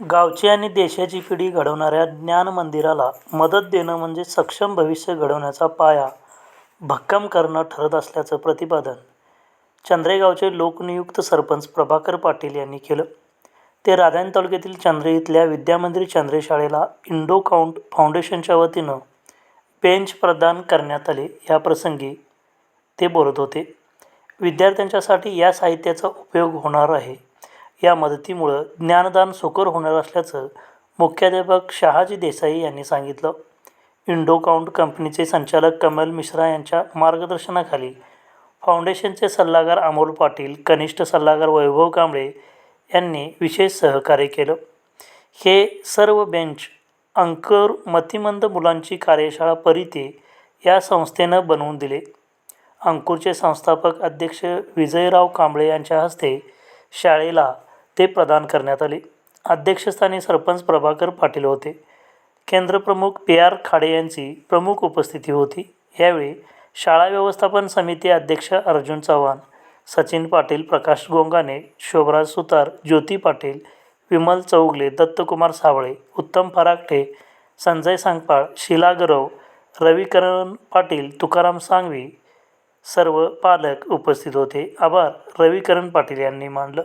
गावची आणि देशाची पिढी घडवणाऱ्या ज्ञानमंदिराला मदत देणं म्हणजे सक्षम भविष्य घडवण्याचा पाया भक्कम करणं ठरत असल्याचं प्रतिपादन चंद्रेगावचे लोकनियुक्त सरपंच प्रभाकर पाटील यांनी केलं. ते राधानगरी तालुक्यातील चंद्रे इथल्या विद्यामंदिर चंद्रे शाळेला इंडो काउंट फाऊंडेशनच्या वतीनं बेंच प्रदान करण्यात आले याप्रसंगी ते बोलत होते. विद्यार्थ्यांच्यासाठी या साहित्याचा उपयोग होणार आहे. या मदतीमुळं ज्ञानदान सुकर होणार असल्याचं मुख्याध्यापक शहाजी देसाई यांनी सांगितलं. इंडो काउंट कंपनीचे संचालक कमल मिश्रा यांच्या मार्गदर्शनाखाली फाऊंडेशनचे सल्लागार अमोल पाटील, कनिष्ठ सल्लागार वैभव कांबळे यांनी विशेष सहकार्य केलं. हे सर्व बेंच अंकुर मतिमंद मुलांची कार्यशाळा परिते या संस्थेनं बनवून दिले. अंकुरचे संस्थापक अध्यक्ष विजयराव कांबळे यांच्या हस्ते शाळेला ते प्रदान करण्यात आले. अध्यक्षस्थानी सरपंच प्रभाकर पाटील होते. केंद्रप्रमुख पी. आर. खाडे यांची प्रमुख उपस्थिती होती. यावेळी शाळा व्यवस्थापन समिती अध्यक्ष अर्जुन चव्हाण, सचिन पाटील, प्रकाश गोंगाने शोभराज सुतार, ज्योती पाटील, विमल चौगले, दत्तकुमार सावळे उत्तम फराकटे, संजय सांगपाळ, शीला गरव, रविकरण पाटील, तुकाराम सांगवी सर्व पालक उपस्थित होते. आभार रविकरण पाटील यांनी मानलं.